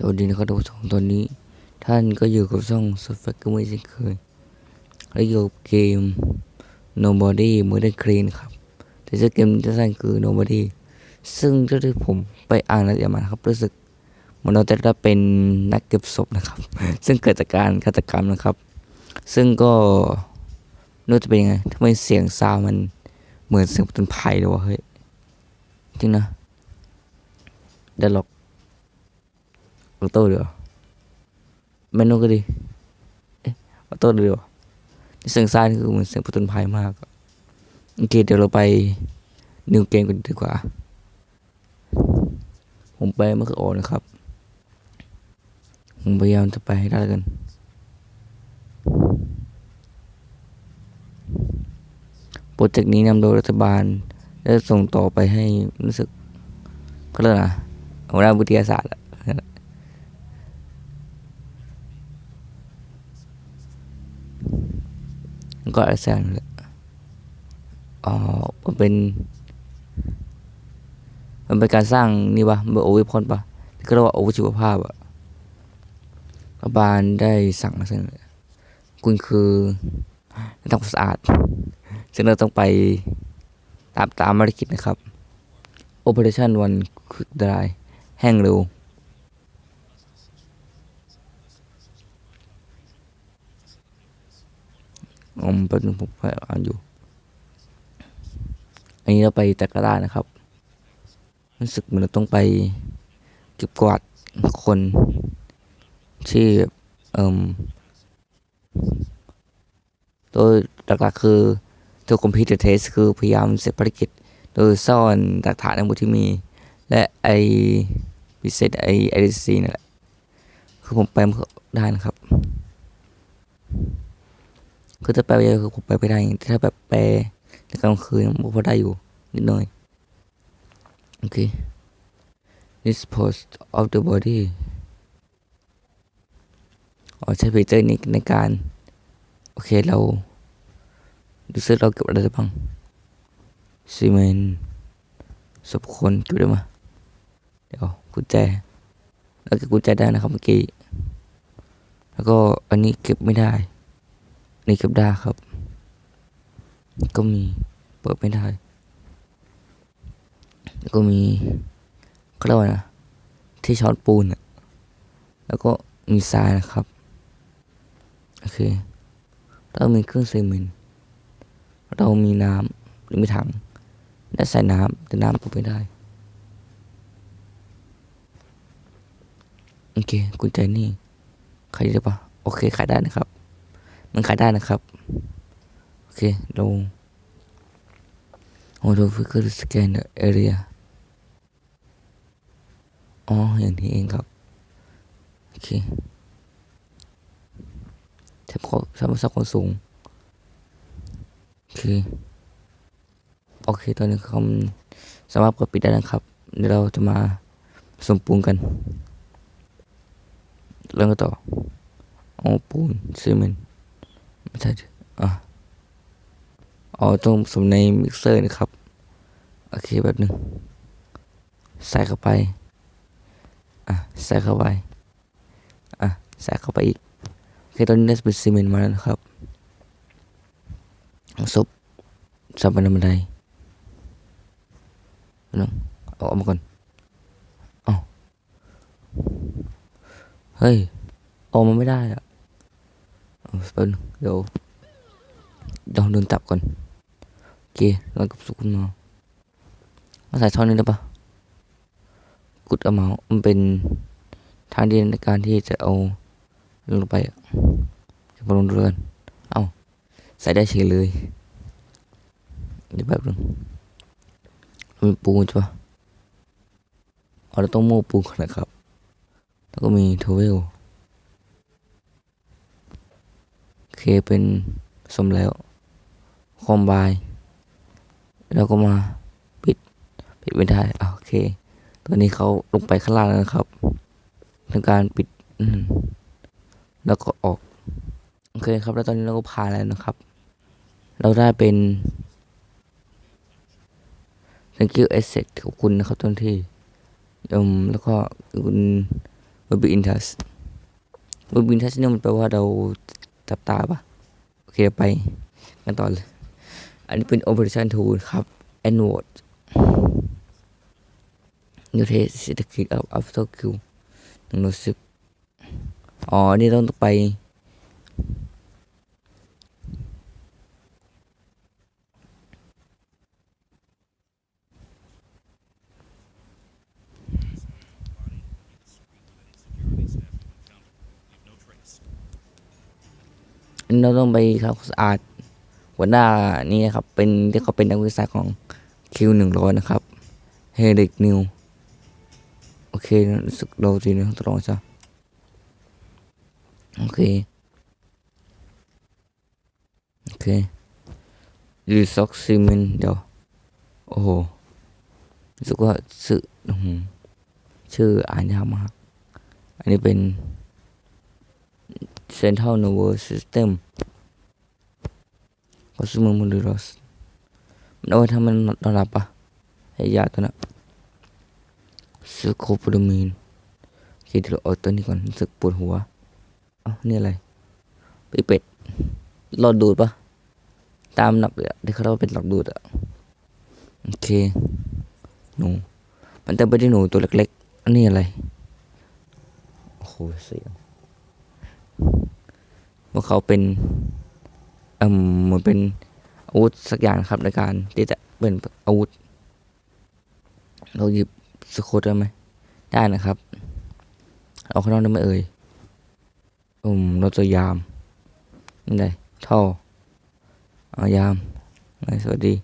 สวัสดีนะครับทุกท่านตอนนี้ ท่านก็อยู่กับช่องสดแฟกก็ไม่เช่นเคยและอยู่กับเกม Nobody Murder Clean ครับ แต่ชื่อเกมที่สั้นคือ Nobody ซึ่งเท่าที่ผมไปอ่านรายละเอียดมาครับรู้สึกเหมันเราจะได้เป็นนักเก็บศพนะครับ ซึ่งเกิดจากการฆาตกรรมนะครับ ซึ่งก็ไม่รู้จะเป็นยังไงทำไมเสียงซาวมันเหมือนเสียงต้นไผ่เลยวะเฮ้ยจริงนะเดยวหรอก ออโต้เดียวแมนนก็ดีเอ๊ะออโต้เดียวเสียงซ้ายนี่คือเหมือนเสียงผจญภัยมากโอเคเดี๋ยวเราไปนิวเกมกันดีกว่า ผมไปเมื่อคืนโอนะครับ ผมพยายามจะไปให้ได้กันโปรเจกต์นี้นำโดยรัฐบาลและส่งต่อไปให้รู้สึกเขาเรียกอะไรนะหัวหน้าวิทยาศาสตร์อะ ก็อะไรสักอย่างแหละอ๋อมันเป็น มันเป็นการสร้างนี่ปะมันเป็นโอเวอร์พอนปะที่เรียกว่าโอเวอร์ชีวภาพอะรัฐบาลได้สั่งมาซึ่งคุณคือนักทำความสะอาดซึ่งเราต้องไปตามตามภารกิจนะครับ Operation One Quick Dry แห้งเร็ว อมแป๊บนึงผมอ่านอยู่ อันนี้เราไปแต่ก็ได้นะครับ รู้สึกเหมือนเราต้องไปเก็บกวาดคนที่เอ่มโดยหลักๆคือตัวคอมพิวเตอร์เทสคือพยายามเสร็จภารกิจ โดยซ่อนหลักฐานทั้งหมดที่มี และไอพิเศษไอไอดีซีนั่นแหละ คือผมไปได้นะครับ คือถ้าแปลไปคือผมไปไม่ได้แต่ถ้าแบบแปลในกลางคืนผมพอได้อยู่นิดหน่อยโอเค this post of the body อ๋อใช้ฟีเจอร์นี้ในการ โอเคเรา ดูซิเราเก็บอะไรได้บ้างซีเมนต์ศพคนเก็บได้ไหมเดี๋ยวกุญแจ แล้วเก็บกุญแจได้นะครับเมื่อกี้ แล้วก็อันนี้เก็บไม่ได้ ในี่เก็บด้ครับ ก็มีเปิดไม่ได้แล้วก็มีเขาเรียกว่านะที่ช้อนปูนอะแล้วก็มีทรายนะครับ โอเค เรามีเครื่องซีเมนต์เรามีน้ำหรือมีถังและใส่น้ำแต่น้ำเปิดไม่ได้ โอเคกุญแจนี่ขายได้ปะโอเคขายได้นะครับ มันขายได้นะครับ โอเคเราโอ้ดูฟิกเกอร์สแกนเอเรียอ๋อ อย่างนี้เองครับ โอเคแทบขอทำสักคนสูง โอเค โอเค ตอนนี้คำสามารถกดปิดได้นะครับ เดี๋ยวเราจะมาสมปูนกัน เริ่มกันต่อเอาปูนซีเมนต์ ไม่ใช่อะอ๋อต้องผสมในมิกเซอร์นะครับ โอเคแบบหนึ่งใส่เข้าไป อะ ใส่เข้าไป อะ ใส่เข้าไปอีกโอเคตอนนี้ได้เป็นซีเมนต์มาแล้วนะครับซุปสับบันไดนึงเอาออกมาก่อนเอาเฮ้ย ออกมาไม่ได้อะ แป๊บนึงเดี๋ยวลองโดนจับก่อนโอเคแล้วกับสุกุลมามาใส่ช่องนี้ได้ปะกุดเอาเมาส์มันเป็นทางเดียวในการที่จะเอาลงไปจะลงเรือนเอาใส่ได้เฉยเลยเดี๋ยวแบบนึงมีปูนใช่ปะเราต้องโม่ปูนก่อนนะครับ แล้วก็มีทเวล โอ เคเป็นสมแล้ว คอมไบน์แล้วก็มาปิด ปิดไม่ได้โอเค ตัวนี้เขาลงไปข้างล่างแล้วนะครับทำการปิดแล้วก็ออกโอเคครับ แล้วตอนนี้เราก็ผ่านแล้วนะครับ เราได้เป็น thank you asset ขอบคุณนะครับต้นที่อืมแล้วก็คุณ will be in touch will be in touch เนี่ยมันแปลว่าเรา จับตาปะโอเคไปกันต่อเลย อันนี้เป็น operation tool ครับ and word New test the key of after Q หนึ่งร้อยสิบอ๋อ นี่ต้องไป อันนี้ เราต้องไปทำความสะอาดหัวหน้านี่นะครับ เป็นที่เขาเป็นนักวิทยาศาสตร์ของคิวหนึ่งร้อยนะครับเฮเด็กนิวโอเครู้สึกเราทีนะต้องลองซะโอเค โอเครีซ็อกซิเมนเดี๋ยว โอ้โหรู้สึกว่าชื่ออื้อหือชื่ออ่านยากมาก อันนี้เป็น Central Nervous System ก็สมอมันดูรสมันเอาไว้ทำมันนอนหลับปะให้ยาตัวนั้นสโคโปรมีนโอเคเดี๋ยวเราเอาตัวนี้ก่อนสึกปวดหัวเอ้านี่อะไรไปเป็ดหลอดดูดปะตามนับเลยที่เขาเรียกว่าเป็นหลอดดูดอะโอเคหนูมันเต็มไปด้วยหนูตัวเล็กๆอันนี้อะไรโอ้โหเสียง ว่าเขาเป็นเอ่มเหมือนเป็นอาวุธสักอย่างครับในการที่จะเป็นอาวุธ เราหยิบสโคตได้ไหมได้นะครับเอาข้างนอกได้ไหมเอ่ยอืมเราจะยามนี่ไงท่ออายามไงสวัสดี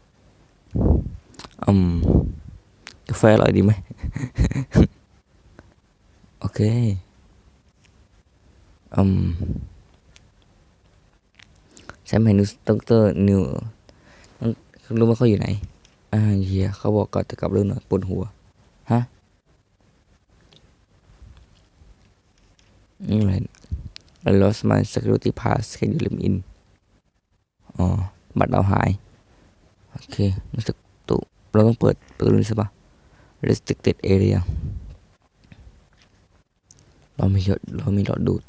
อืมกาแฟอร่อยดีไหม โอเค อืมใช่ไหมนิวดอกเตอร์นิวรู้ว่าเขาอยู่ไหน อ่าเฮียเขาบอกก่อนจะกลับเรื่องหน่อยปวดหัว ฮะนี่อะไร I lost my security pass can you let me in อ๋อ บัตรเราหาย โอเค รู้สึกตุเราต้องเปิดเปิดนี้ใช่ปะ restricted area เรามีเรามีหลอดดูด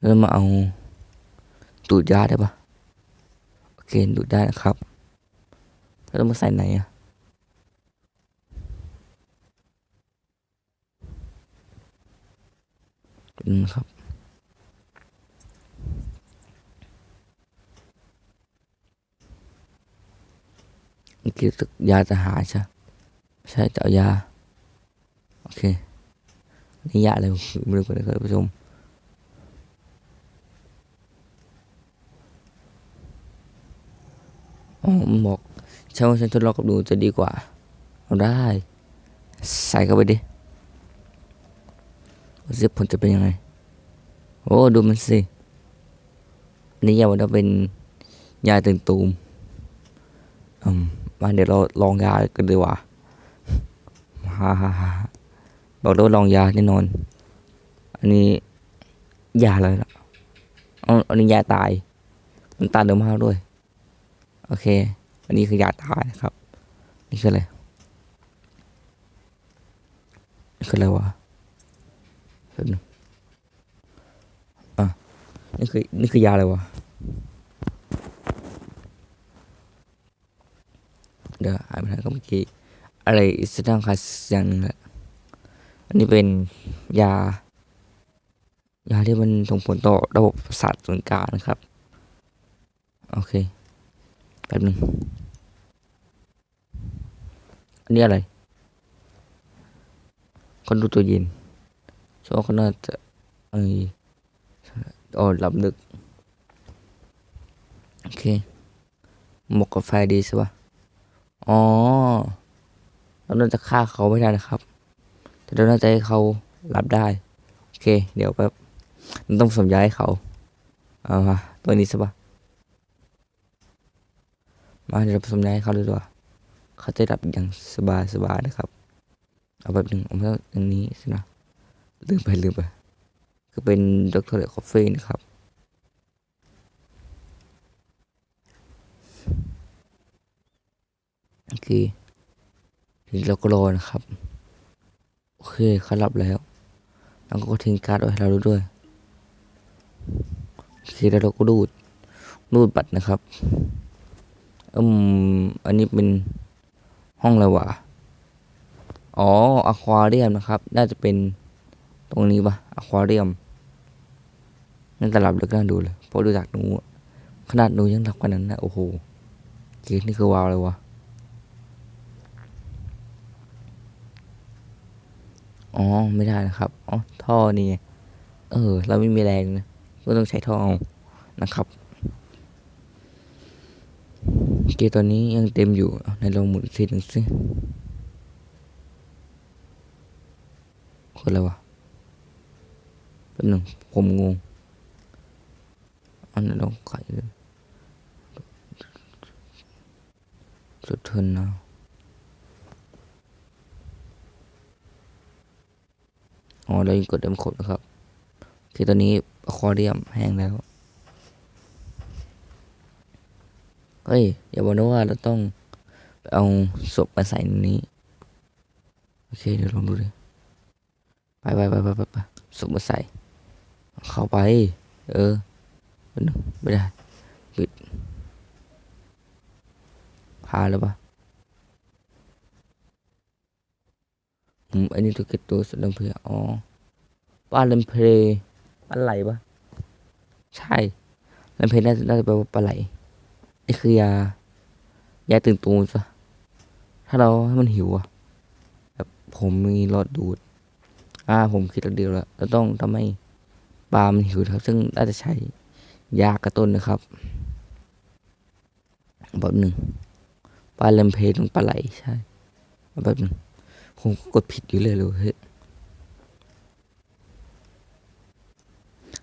แล้วมาเอาดูดยาได้ปะโอเคดูดได้นะครับแล้วมาใส่ไหนอะอืมครับเมื่อกี้รู้สึกยาจะหาใช่ใช่จะเอายา โอเค นี่ยาอะไรไม่รู้กันเลยครับท่านผู้ชม อ๋อมันบอกใช่ว่าฉันทดลองกับดูจะดีกว่าเอาได้ ใส่เข้าไปดิว่าสิผลจะเป็นยังไง โอ้ ดูมันสิอันนี่ยาว่าเป็นยาตึงตูมอืมมาเดี๋ยวเราลองยากันดีกว่าฮ่าฮ่าฮ่าบอกเลยว่าลองยาแน่นอน อันนี้ยาอะไรล่ะอันนี้ยาตาย มันตายเร็วมากด้วย โอเค อันนี้คือยาตายนะครับ นี่คืออะไรนี่คืออะไรวะแป๊บนึงอะนี่คือนี่คือยาอะไรวะเดี๋ยวอ่านไปทางก็เมื่อกี้อะไรอิสตังคัสอย่างนึงแหละอันนี้เป็นยา ยาที่มันส่งผลต่อระบบประสาทส่วนกลางนะครับ โอเค แป๊บหนึ่งอันนี้อะไร คนดูตัวเย็นช่เขาน่าจะเอ้ยอ๋อหลับลึก โอเค หมกกาแฟดีใช่ปะอ๋อเราน่าจะฆ่าเขาไม่ได้นะครับ แต่เราน่าจะให้เขารับได้ โอเค เดี๋ยวแป๊บ ต้องสมย้ายเขา เอาตัวนี้ใช่ปะ มาเดี๋ยวผสมยาให้เขาเลยดีกว่าเขาจะดับอย่างสบายสบายนะครับ เอาแบบหนึ่งเอาแบบอย่างนี้สินะลืมไปลืมไปคือเป็นดรคอฟฟี่นะครับโอเคทีนี้เราก็รอนะครับ โอเคเขาหลับแล้วแล้วก็ทิ้งการ์ดไว้ให้เราดูด้วยโอเคแล้วเราก็รูดรูดบัตรนะครับ อืม อันนี้เป็นห้องอะไรวะ อ๋ออะควาเรียมนะครับ น่าจะเป็นตรงนี้ปะอะควาเรียมนั่นตลับเลึกน่าดูเลยเพราะดูจากหนูขนาดหนูยังหลับขนานั้นนะโอ้โหเกรดนี่คือวาวเลยวะอ๋อไม่ได้นะครับอ๋อท่อนี่เออ เราไม่มีแรงนะก็ต้องใช้ท่อเอานะครับ เกตอนนี้ยังเต็มอยู่ในลองหมุนอีหนึ่งสิคนอะไรวะแป๊บหนึ่งผมงงอันนั้นลองไขเลยสุดเทินนะอ๋อเรายังกดเดิมครบนะครับโอตอนนี้อควาเรียมแห้งแล้ว เฮ้ย อย่าบอกนะว่าเราต้องเอาศพมาใส่ในนี้ โอเค เดี๋ยวลองดูดิไปไปไปไปไปไปศพมาใส่ เข้าไป เออแป๊บนึงไม่ได้ปิดพาแล้วปะอืมอันนี้ตัวเก็ตตัวสลัมเพลอ๋อป้าลัมเพลปลาไหลปะใช่ลัมเพลน่าจะน่าจะแปลว่าปลาไหล นี่คือยายาตื่นตูนซะถ้าเราให้มันหิวอะแบบผมมีหลอดดูด อ่า ผมคิดแล้วเดียวแล้วเราต้องทำให้ปลามันหิวครับ ซึ่งน่าจะใช้ยากระตุ้นนะครับแบบหนึ่งปลาเลมเพลงปลาไหลใช่แบบหนึ่งผมก็กดผิดอยู่เลยเลยเฮ้ย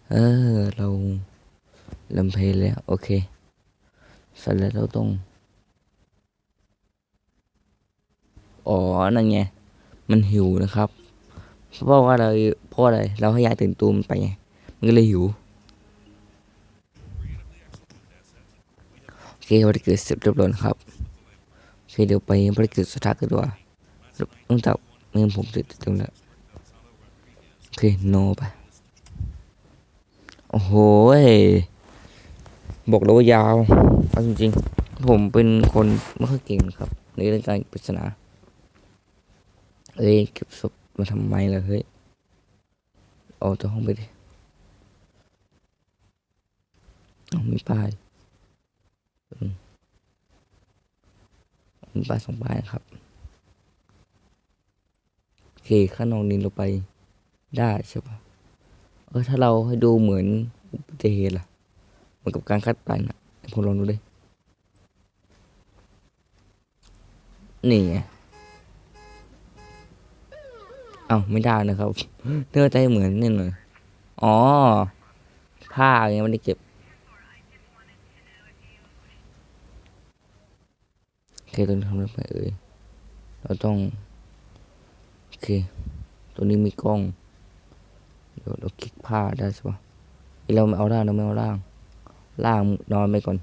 เออ เราเลมเพลแล้ว โอเค สร็จแล้วเราต้องอ๋อ นั่นไง มันหิวนะครับ เพราะว่าเราเพราะอะไร เราให้ยายตื่นตูมไปไง มันก็เลยหิว โอเคภารกิจเสร็จเรียบร้อยครับโอเคเดี๋ยวไปภารกิจสุดท้ายกันดีกว่าต้องจับเงินผมติดตรงนั้นโอเค โนไป โอ้โห บอกเลยว่ายาว เอาจริงๆ ผมเป็นคนไม่ค่อยเก่งครับ ในเรื่องการปริศนาเอ้ยเก็บศพมาทำไมล่ะเฮ้ยออกจากห้องไปดิเอามีป้ายอืมมีป้ายสองป้ายครับ โอเคข้านอกนี้เราไปได้ใช่ปะเออถ้าเราให้ดูเหมือนอุบัติเหตุล่ะ เหมือนกับการคัดตายนะผมลองดูดิ นี่ไงเอ้าไม่ได้นะครับเนื้อใจเหมือนนี่หน่อยอ๋อ ผ้ายังไม่ได้เก็บโอเคตัวนี้ทำได้ไหมเอ่ยเราต้อง โอเค ตัวนี้มีกล้อง เดี๋ยวเราคลิกผ้าได้ใช่ปะเอ้ยเราไม่เอาล่างเราไม่เอาล่าง ล่างนอนไปก่อน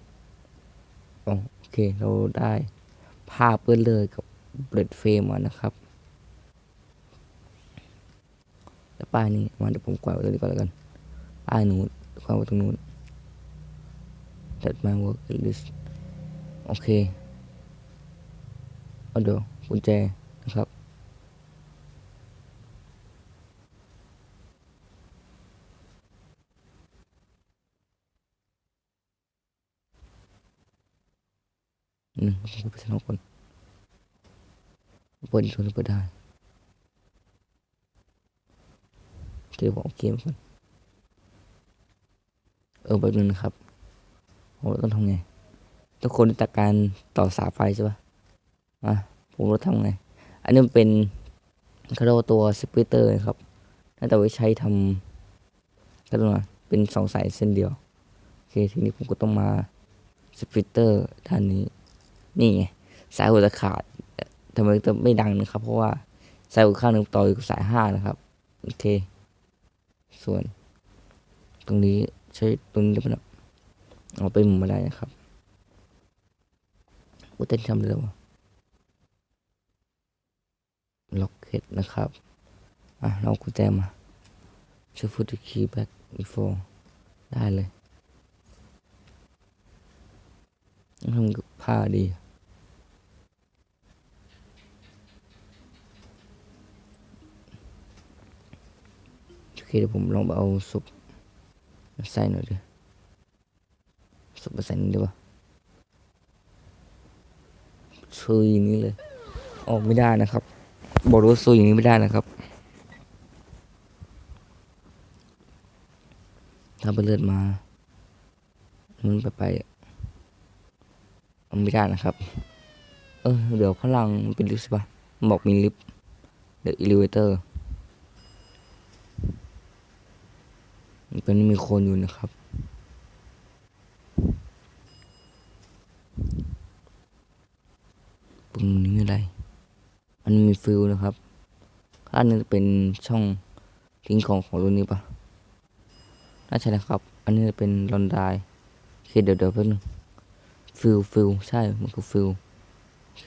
โอเคเราได้ผ้าเปื้อนเลยกับเบรดเฟรมมานะครับแต่ป้ายนี้มาเดี๋ยวผมกวาดตรงนี้ก่อนแล้วกันป้ายนู้นกวาดตรงนู้น That my work list โอเคเอาเดี๋ยวกุญแจนะครับ อืมผมไปสนอกก่อนเปิดชวนเปิดได้เดี๋ยวผมเอาเกมก่อนเออแบบนึงนะครับผมต้องทำไง ทุกคนรู้จักการต่อสายไฟใช่ปะอะผมรู้ทำไง อันนี้มันเป็นเขารียกว่าตัวสปิเตอร์ครับน่าจะไว้ใช้ทำก็ต้องเป็นสองสายเส้นเดียว โอเค ทีนี้ผมก็ต้องมาสปิเตอร์ด้านนี้ นี่ไงสายหัวจะขาดทำไมจะไม่ดังนะครับ เพราะว่าสายหัวข้างหนึ่งต่ออยู่กับสายห้านะครับ โอเค ส่วน ตรงนี้ใช้ตรงนี้ได้ปะเนี่เอาไปหมุนมาได้นะครับกูเต้นทำเร็วะล็อกเก็ตนะครับ อะเราเอากุญแจมาจะ put the key back before ได้เลยต้อง ทำกับผ้าดีโอเคเดี๋ยวผมลองไปเอาซุปมาใส่หน่อยดิซุปมาใส่นี่ดีกว่าซุยอย่างนี้เลย ออกไม่ได้นะครับ บอกเลยว่าซุยอย่างนี้ไม่ได้นะครับถ้าไปเลือดมา มันไปไป ไม่ได้นะครับ เออเดี๋ยวข้างล่างเป็นลิฟต์ใช่ปะบอกมีลิฟต์เดี๋ยว elevator ตอนนี้มีคนอยู่นะครับตรงนี้อะไร อันนี้มีฟิลนะครับอันนี้เป็นช่องทิ้งของของรุ่นนี้ปะน่าใช่นะครับ อันนี้จะเป็นลอนไดโอเคเดี๋ยวเดี๋ยวแป๊บนึง ฟิลฟิลใช่ มันคือฟิลโอเค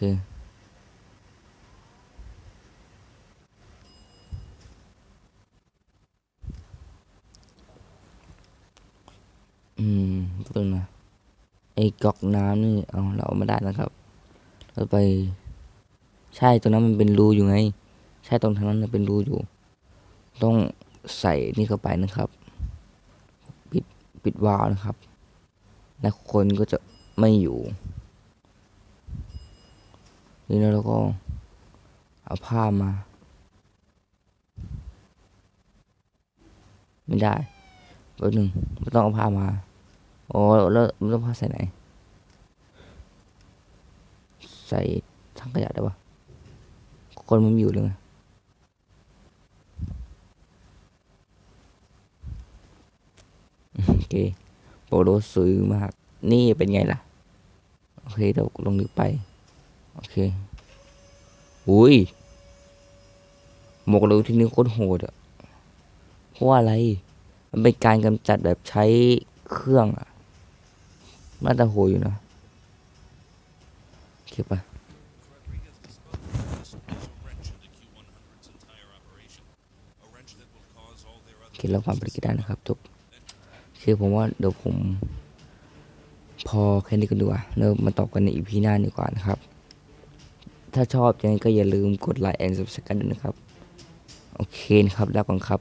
อืมแป๊บนึงนะไอ้ก๊อกน้ำนี่เอาเราเอามาได้นะครับเราไป ใช่ตรงนั้นมันเป็นรูอยู่ไง ใช่ตรงทางนั้นน่ะเป็นรูอยู่ ต้องใส่นี่เข้าไปนะครับ ปิดปิดวาล์วนะครับ และคนก็จะ ไม่อยู่ นี่แล้วเราก็เอาผ้ามา ไม่ได้แป๊บหนึ่งไม่ต้องเอาผ้ามาอ๋อแล้วมันต้องผ้าใส่ไหน ใส่ถังขยะได้ปะคนมันไม่อยู่เลยไงโอเคโปรโดสวยมาก นี่เป็นไงล่ะ โอเคเดี๋ยวลงลึกไป โอเค อุ้ยหมวกเลยที่นี่โคตรโหดอะเพราะอะไร มันเป็นการกำจัดแบบใช้เครื่องอะน่าจะโหดอยู่นะเคปะ Rodriguez disposed of a wrench in the Q100's entire operation. A wrench that will cause all their โอ other เคเราความไปได้นะครับจบคือผมว่าเดี๋ยวผม พอแค่นี้กันดีกว่าเรามาตอบกันในอีพีหน้าดีกว่านะครับ ถ้าชอบยังไงก็อย่าลืมกดไลค์แอนด์ subscribe ด้วยนะครับ โอเคนะครับแล้วกันครับ